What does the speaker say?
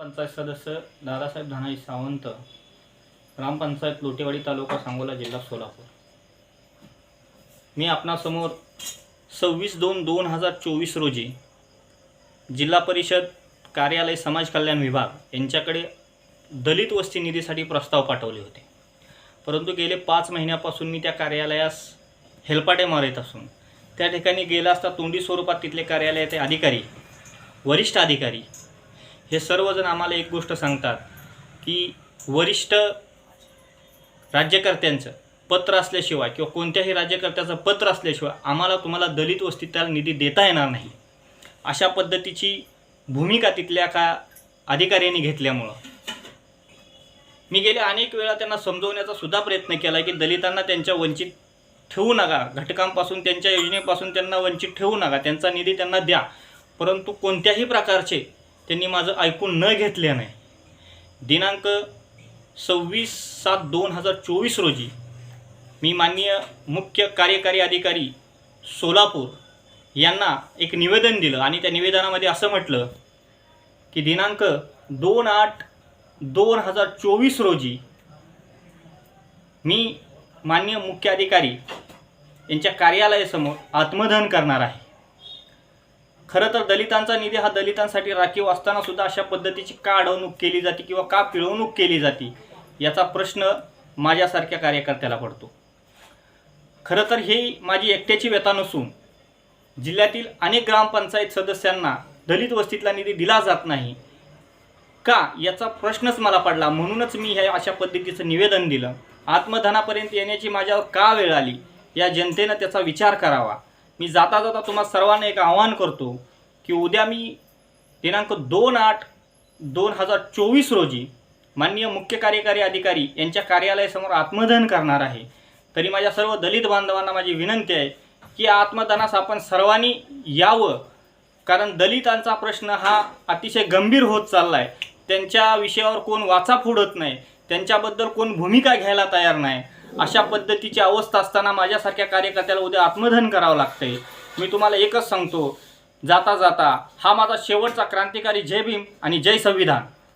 पंचायत सदस्य दादासाहेब धनाई सावंत ग्रामपंचायत लोटेवाडी तालुका सांगोला जिल्हा सोलापूर. मी आपणासमोर सव्वीस दोन दोन हजार चोवीस रोजी जिल्हा परिषद कार्यालय समाज कल्याण विभाग यांच्याकडे दलित वस्ती निधीसाठी प्रस्ताव पाठवले होते. परंतु गेले पाच महिन्यापासून मी त्या कार्यालयास हेलपाटे मारत असून त्या ठिकाणी गेला असता तोंडी स्वरूपात तिथले कार्यालयाचे अधिकारी वरिष्ठ अधिकारी हे सर्वजण आम्हाला एक गोष्ट सांगतात की वरिष्ठ राज्यकर्त्यांचं पत्र असल्याशिवाय किंवा कोणत्याही राज्यकर्त्याचं पत्र असल्याशिवाय आम्हाला तुम्हाला दलित वस्तीत त्याला निधी देता येणार नाही. अशा पद्धतीची भूमिका तिथल्या का अधिकाऱ्यांनी घेतल्यामुळं. मी गेल्या अनेक वेळा त्यांना समजवण्याचा सुद्धा प्रयत्न केला की दलितांना त्यांच्या वंचित ठेवू नका. घटकांपासून त्यांच्या योजनेपासून त्यांना वंचित ठेवू नका. त्यांचा निधी त्यांना द्या. परंतु कोणत्याही प्रकारचे त्यांनी माझं ऐकून न घेतल्याने नाही दिनांक सव्वीस सात दोन हजार चोवीस रोजी मी माननीय मुख्य कार्यकारी अधिकारी सोलापूर यांना एक निवेदन दिलं आणि त्या निवेदनामध्ये असं म्हटलं की दिनांक दोन आठ दोन हजार चोवीस रोजी मी माननीय मुख्य अधिकारी यांच्या कार्यालयासमोर आत्मदहन करणार आहे. खरं तर दलितांचा निधी हा दलितांसाठी राखीव असताना सुद्धा अशा पद्धतीची का अडवणूक केली जाते किंवा का पिळवणूक केली जाते याचा प्रश्न माझ्यासारख्या कार्यकर्त्याला पडतो. खरं तर ही माझी एकट्याची व्यथा नसून जिल्ह्यातील अनेक ग्रामपंचायत सदस्यांना दलित वस्तीतला निधी दिला जात नाही का याचा प्रश्नच मला पडला. म्हणूनच मी हे अशा पद्धतीचं निवेदन दिलं. आत्मधनापर्यंत येण्याची माझ्यावर का वेळ आली या जनतेनं त्याचा विचार करावा. मी जाता जाता तुम्हा सर्वांना एक आवाहन करतो की उद्या मी दिनांक दोन आठ दोन हजार चोवीस रोजी माननीय मुख्य कार्यकारी अधिकारी यांच्या कार्यालयासमोर आत्मदहन करणार आहे. तरी माझ्या सर्व दलित बांधवांना माझी विनंती आहे की या आत्मदानास आपण सर्वांनी यावं. कारण दलितांचा प्रश्न हा अतिशय गंभीर होत चालला आहे त्यांच्या विषयावर कोण वाचा फोडत नाही. त्यांच्याबद्दल कोण भूमिका घ्यायला तयार नाही. अशा पद्धतीची अवस्था असताना माझ्यासारख्या कार्यकर्त्याला उद्या आत्मधन करावं लागतंय. मी तुम्हाला एकच सांगतो जाता जाता हा माझा शेवटचा क्रांतिकारी जय भीम आणि जय संविधान.